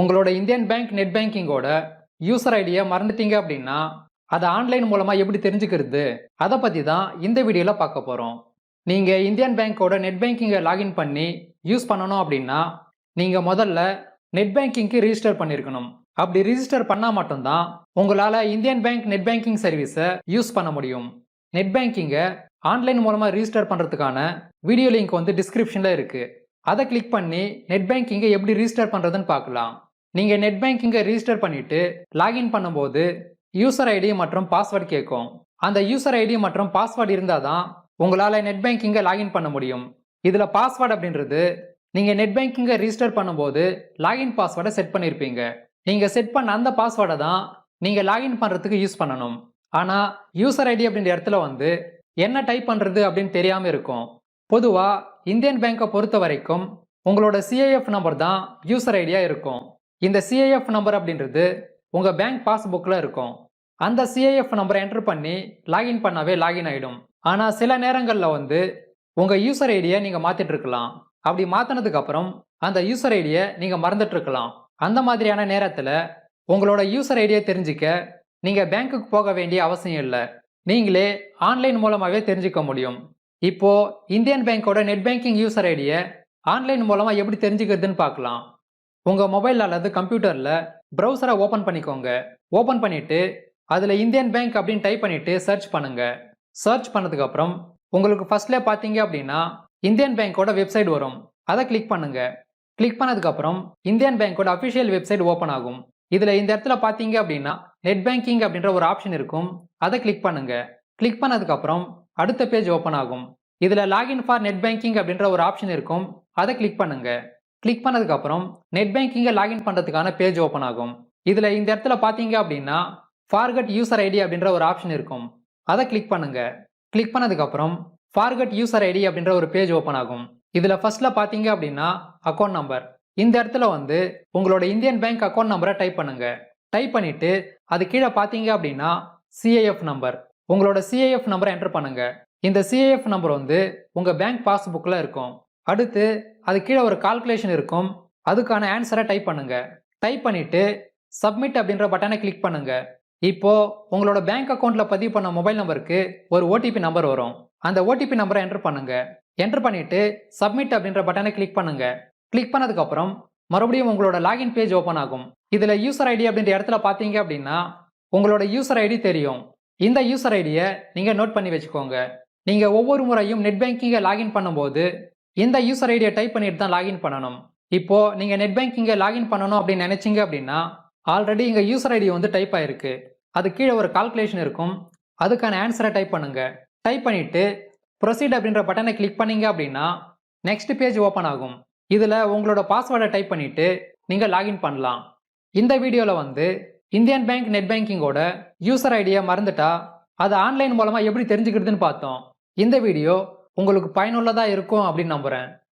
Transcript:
உங்களோட Indian bank net பேங்கிங்கோட user ஐடியை மறந்துட்டீங்க அப்படின்னா அதை ஆன்லைன் மூலமாக எப்படி தெரிஞ்சுக்கிறது? அதை பற்றி தான் இந்த வீடியோவில் பார்க்க போகிறோம் நீங்கள் இந்தியன் பேங்க்கோட நெட் பேங்கிங்கை லாகின் பண்ணி யூஸ் பண்ணணும் அப்படின்னா நீங்கள் முதல்ல நெட் பேங்கிங்க்கு ரிஜிஸ்டர் பண்ணியிருக்கணும் அப்படி ரிஜிஸ்டர் பண்ணால் மட்டும்தான் உங்களால் இந்தியன் பேங்க் நெட் பேங்கிங் சர்வீஸை யூஸ் பண்ண முடியும். நெட் பேங்கிங்கை ஆன்லைன் மூலமாக ரிஜிஸ்டர் பண்ணுறதுக்கான வீடியோ லிங்க் வந்து டிஸ்கிரிப்ஷனில் இருக்குது அதை கிளிக் பண்ணி நெட் பேங்கிங்கை எப்படி ரிஜிஸ்டர் பண்ணுறதுன்னு பார்க்கலாம். நீங்கள் நெட் பேங்கிங்கை ரிஜிஸ்டர் பண்ணிவிட்டு லாகின் பண்ணும்போது யூசர் ஐடி மற்றும் பாஸ்வேர்டு கேட்கும் அந்த யூசர் ஐடி மற்றும் பாஸ்வேர்டு இருந்தால் தான் உங்களால் நெட் பேங்கிங்கை லாகின் பண்ண முடியும். இதில் பாஸ்வேர்டு அப்படின்றது நீங்கள் நெட் பேங்கிங்கை ரிஜிஸ்டர் பண்ணும்போது லாகின் பாஸ்வேர்டை செட் பண்ணியிருப்பீங்க நீங்கள் செட் பண்ண அந்த பாஸ்வேர்டை தான் நீங்கள் லாகின் பண்ணுறதுக்கு யூஸ் பண்ணணும். ஆனால் யூசர் ஐடி அப்படின்ற இடத்துல வந்து என்ன டைப் பண்ணுறது அப்படின்னு தெரியாமல் இருக்கும். பொதுவாக இந்தியன் பேங்க்கை பொறுத்த வரைக்கும் உங்களோட சிஐஎஃப் நம்பர் தான் யூசர் ஐடியாக இருக்கும். இந்த சிஐஎஃப் நம்பர் அப்படின்றது உங்கள் பேங்க் பாஸ்புக்கில் இருக்கும். அந்த சிஐஎஃப் நம்பரை என்டர் பண்ணி லாகின் பண்ணாவே லாகின் ஆகிடும் ஆனால் சில நேரங்களில் வந்து உங்கள் யூசர் ஐடியை நீங்கள் மாற்றிட்டு இருக்கலாம். அப்படி மாற்றினதுக்கப்புறம் அந்த யூசர் ஐடியை நீங்கள் மறந்துட்டு இருக்கலாம். அந்த மாதிரியான நேரத்தில் உங்களோட யூசர் ஐடியை தெரிஞ்சிக்க நீங்கள் பேங்க்குக்கு போக வேண்டிய அவசியம் இல்லை. நீங்களே ஆன்லைன் மூலமாகவே தெரிஞ்சுக்க முடியும். இப்போது இந்தியன் பேங்க்கோட நெட் பேங்கிங் யூசர் ஐடியை ஆன்லைன் மூலமாக எப்படி தெரிஞ்சுக்கிறதுன்னு பார்க்கலாம். உங்கள் மொபைல் அல்லது கம்ப்யூட்டரில் ப்ரௌசரை ஓப்பன் பண்ணிக்கோங்க. ஓப்பன் பண்ணிவிட்டு அதில் இந்தியன் பேங்க் அப்படின்னு டைப் பண்ணிவிட்டு சர்ச் பண்ணுங்கள் சர்ச் பண்ணதுக்கப்புறம் உங்களுக்கு ஃபஸ்ட்லேயே பார்த்தீங்க அப்படின்னா இந்தியன் பேங்க்கோட வெப்சைட் வரும். அதை கிளிக் பண்ணுங்கள் கிளிக் பண்ணதுக்கப்புறம் இந்தியன் பேங்க்கோட அஃபிஷியல் வெப்சைட் ஓப்பன் ஆகும். இதில் இந்த இடத்துல பார்த்தீங்க அப்படின்னா நெட் பேங்கிங் அப்படின்ற ஒரு ஆப்ஷன் இருக்கும். அதை கிளிக் பண்ணுங்கள் கிளிக் பண்ணதுக்கப்புறம் அடுத்த பேஜ் ஓப்பன் ஆகும். இதில் லாகின் ஃபார் நெட் பேங்கிங் அப்படின்ற ஒரு ஆப்ஷன் இருக்கும். அதை கிளிக் பண்ணுங்கள் கிளிக் பண்ணதுக்கப்புறம் நெட் பேங்கிங்கை லாகின் பண்ணுறதுக்கான பேஜ் ஓப்பன் ஆகும். இதில் இந்த இடத்துல பார்த்தீங்க அப்படின்னா ஃபார்கட் யூசர் ஐடி அப்படின்ற ஒரு ஆப்ஷன் இருக்கும். அதை கிளிக் பண்ணுங்க. கிளிக் பண்ணதுக்கப்புறம் ஃபார்கட் யூசர் ஐடி அப்படின்ற ஒரு பேஜ் ஓப்பன் ஆகும். இதில் ஃபர்ஸ்ட்டில் பார்த்தீங்க அப்படின்னா அக்கௌண்ட் நம்பர் இந்த இடத்துல வந்து உங்களோட இந்தியன் பேங்க் அக்கௌண்ட் நம்பரை டைப் பண்ணுங்க. டைப் பண்ணிட்டு அது கீழே பார்த்தீங்க அப்படின்னா சிஐஎஃப் நம்பர் உங்களோட சிஐஎஃப் நம்பரை என்டர் பண்ணுங்க. இந்த சிஐஎஃப் நம்பர் வந்து உங்க பேங்க் பாஸ்புக்கில் இருக்கும். அடுத்து அது கீழே ஒரு கால்குலேஷன் இருக்கும். அதுக்கான ஆன்சரை டைப் பண்ணுங்க. டைப் பண்ணிட்டு சப்மிட் அப்படின்ற பட்டனை கிளிக் பண்ணுங்க. இப்போ உங்களோட பேங்க் அக்கௌண்ட்ல பதிவு பண்ண மொபைல் நம்பருக்கு ஒரு ஓடிபி நம்பர் வரும். அந்த ஓடிபி நம்பரை என்டர் பண்ணுங்க. என்டர் பண்ணிட்டு சப்மிட் அப்படின்ற பட்டனை கிளிக் பண்ணுங்க. கிளிக் பண்ணதுக்கப்புறம் மறுபடியும் உங்களோட லாகின் பேஜ் ஓப்பன் ஆகும். இதில் யூசர் ஐடி அப்படின்ற இடத்துல பார்த்தீங்க அப்படின்னா உங்களோட யூசர் ஐடி தெரியும். இந்த யூசர் ஐடியை நீங்கள் நோட் பண்ணி வச்சுக்கோங்க. நீங்கள் ஒவ்வொரு முறையும் நெட் பேங்கிங்கை லாகின் பண்ணும்போது இந்த யூசர் ஐடியை டைப் பண்ணிட்டு தான் லாகின் பண்ணணும். இப்போ நீங்கள் நெட் பேங்கிங்கை லாகின் பண்ணணும் அப்படின்னு நினைச்சீங்க அப்படின்னா ஆல்ரெடி இங்கே யூசர் ஐடி வந்து டைப் ஆயிருக்கு. அது கீழே ஒரு கால்குலேஷன் இருக்கும். அதுக்கான ஆன்சரை டைப் பண்ணுங்க. டைப் பண்ணிட்டு ப்ரொசீட் அப்படின்ற பட்டனை கிளிக் பண்ணீங்க அப்படின்னா நெக்ஸ்ட் பேஜ் ஓப்பன் ஆகும். இதில் உங்களோட பாஸ்வேர்டை டைப் பண்ணிவிட்டு நீங்கள் லாகின் பண்ணலாம். இந்த வீடியோவில் வந்து இந்தியன் பேங்க் நெட் பேங்கிங்கோட யூசர் ஐடியை மறந்துட்டா அதை ஆன்லைன் மூலமாக எப்படி தெரிஞ்சுக்கிறதுன்னு பார்த்தோம். இந்த வீடியோ உங்களுக்கு பயனுள்ளதாக இருக்கும் அப்படின்னு நம்புகிறேன்